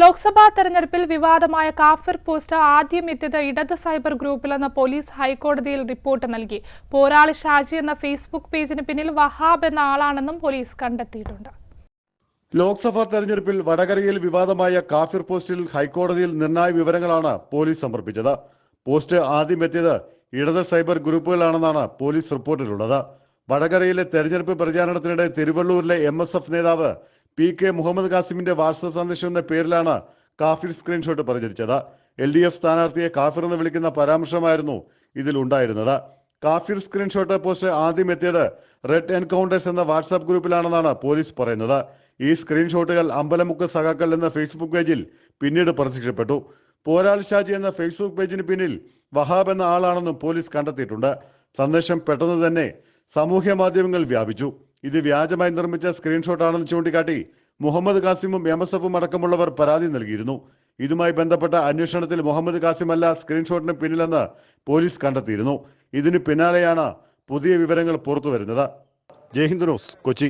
ലോക്സഭാ തെരഞ്ഞെടുപ്പിൽ വിവാദമായ കാഫിർ പോസ്റ്റ് ആദ്യം എത്തിയത് ഇടത് സൈബർ ഗ്രൂപ്പിലെന്ന് പോലീസ് ഹൈക്കോടതിയിൽ റിപ്പോർട്ട് നൽകി. പോരാളി ഷാജി എന്ന ഫേസ്ബുക്ക് പേജിന് പിന്നിൽ വഹാബ് എന്ന ആളാണെന്നും പോലീസ് കണ്ടെത്തിയിട്ടുണ്ട്. ലോക്സഭാ തെരഞ്ഞെടുപ്പിൽ വടകരയിൽ വിവാദമായ കാഫിർ പോസ്റ്റിൽ ഹൈക്കോടതിയിൽ നിർണായ വിവരങ്ങളാണ് പോലീസ് സമർപ്പിച്ചത്. പോസ്റ്റ് ആദ്യം എത്തിയത് ഇടത് സൈബർ ഗ്രൂപ്പുകളാണെന്നാണ് പോലീസ് റിപ്പോർട്ടിലുള്ളത്. വടകരയിലെ തെരഞ്ഞെടുപ്പ് പ്രചാരണത്തിനിടെ തിരുവള്ളൂരിലെ എം നേതാവ് പി കെ മുഹമ്മദ് കാസിമിന്റെ വാട്സപ്പ് സന്ദേശം എന്ന പേരിലാണ് കാഫിർ സ്ക്രീൻഷോട്ട് പ്രചരിച്ചത്. എൽ ഡി എഫ് സ്ഥാനാർത്ഥിയെ കാഫിർ എന്ന് വിളിക്കുന്ന പരാമർശമായിരുന്നു ഇതിൽ ഉണ്ടായിരുന്നത്. കാഫിർ സ്ക്രീൻഷോട്ട് പോസ്റ്റ് ആദ്യം എത്തിയത് റെഡ് എൻകൗണ്ടേഴ്സ് എന്ന വാട്സാപ്പ് ഗ്രൂപ്പിലാണെന്നാണ് പോലീസ് പറയുന്നത്. ഈ സ്ക്രീൻഷോട്ടുകൾ അമ്പലമുക്ക് സഖാക്കൾ എന്ന ഫേസ്ബുക്ക് പേജിൽ പിന്നീട് പ്രത്യക്ഷപ്പെട്ടു. പോരാൾ ഷാജി എന്ന ഫേസ്ബുക്ക് പേജിന് പിന്നിൽ വഹാബ് എന്ന ആളാണെന്നും പോലീസ് കണ്ടെത്തിയിട്ടുണ്ട്. സന്ദേശം പെട്ടെന്ന് തന്നെ സാമൂഹ്യ മാധ്യമങ്ങൾ വ്യാപിച്ചു. ഇത് വ്യാജമായി നിർമ്മിച്ച സ്ക്രീൻഷോട്ടാണെന്ന് ചൂണ്ടിക്കാട്ടി മുഹമ്മദ് കാസിമും എം എസ് എഫും അടക്കമുള്ളവർ പരാതി നൽകിയിരുന്നു. ഇതുമായി ബന്ധപ്പെട്ട അന്വേഷണത്തിൽ മുഹമ്മദ് കാസിം അല്ല സ്ക്രീൻഷോട്ടിന് പിന്നിലെന്ന് പോലീസ് കണ്ടെത്തിയിരുന്നു. ഇതിന് പിന്നാലെയാണ് പുതിയ വിവരങ്ങൾ പുറത്തുവരുന്നത്. ജയ്ഹിന്ദ് ന്യൂസ് കൊച്ചി.